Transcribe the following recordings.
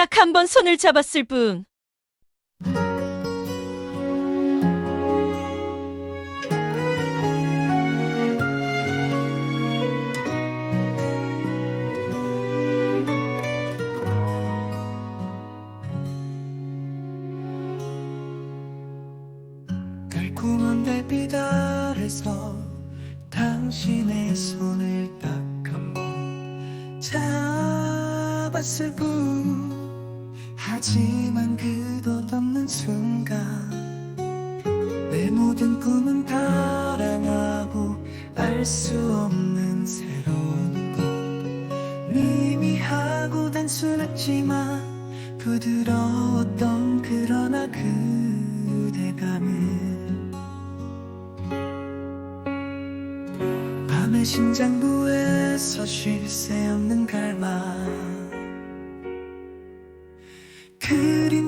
딱 한 번 손을 잡았을 뿐. 달콤한 달빛 아래서 당신의 손을 딱 한 번 잡았을 뿐 하지만 끝없는 순간 내 모든 꿈은 달아나고 알 수 없는 새로운 꿈. 미미하고 단순했지만 부드러웠던 그러나 그대감은 밤의 심장부에서 쉴 새 없는 갈망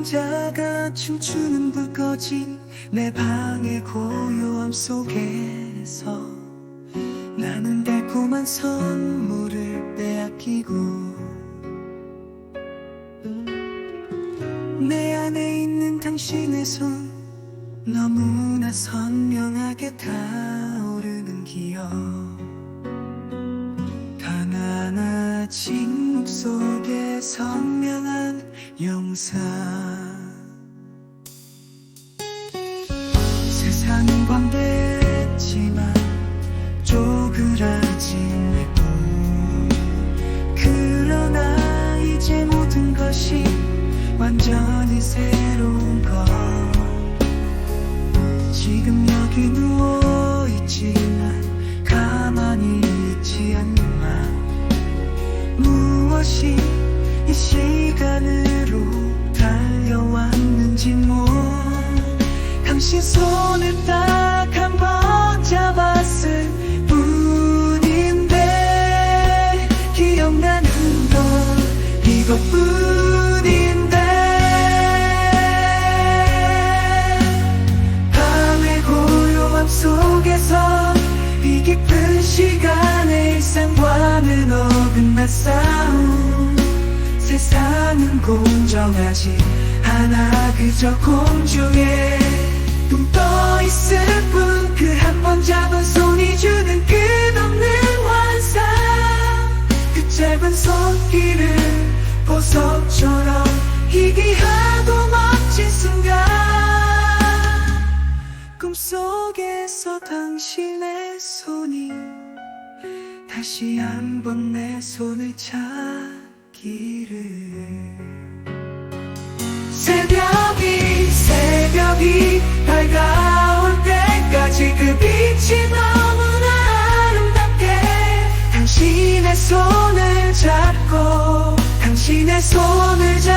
그림자가 춤추는 불 꺼진 내 방의 고요함 속에서 나는 달콤한 선물을 빼앗기고 내 안에 있는 당신의 손 너무나 선명하게 타오르는 기억. 가난한 침묵 속에 선명한 영상. 세상은 광대했지만 쪼그라진 내꿈. 그러나 이제 모든 것이 완전히 새로운 것. 지금 여기 누워있지만 가만히 있지 않나 무엇이 이 당신 손을 딱 한 번 잡았을 뿐인데 기억나는 건 이것뿐인데 밤의 고요함 속에서 이 깊은 시간의 일상과는 어긋난 싸움. 세상은 공정하지 않아 그저 공중에 둥떠 있을 뿐 그 한 번 잡은 손이 주는 끝없는 환상. 그 짧은 손길을 보석처럼 희귀하고 멋진 순간. 꿈속에서 당신의 손이 다시 한번 내 손을 잡기를 손을 잡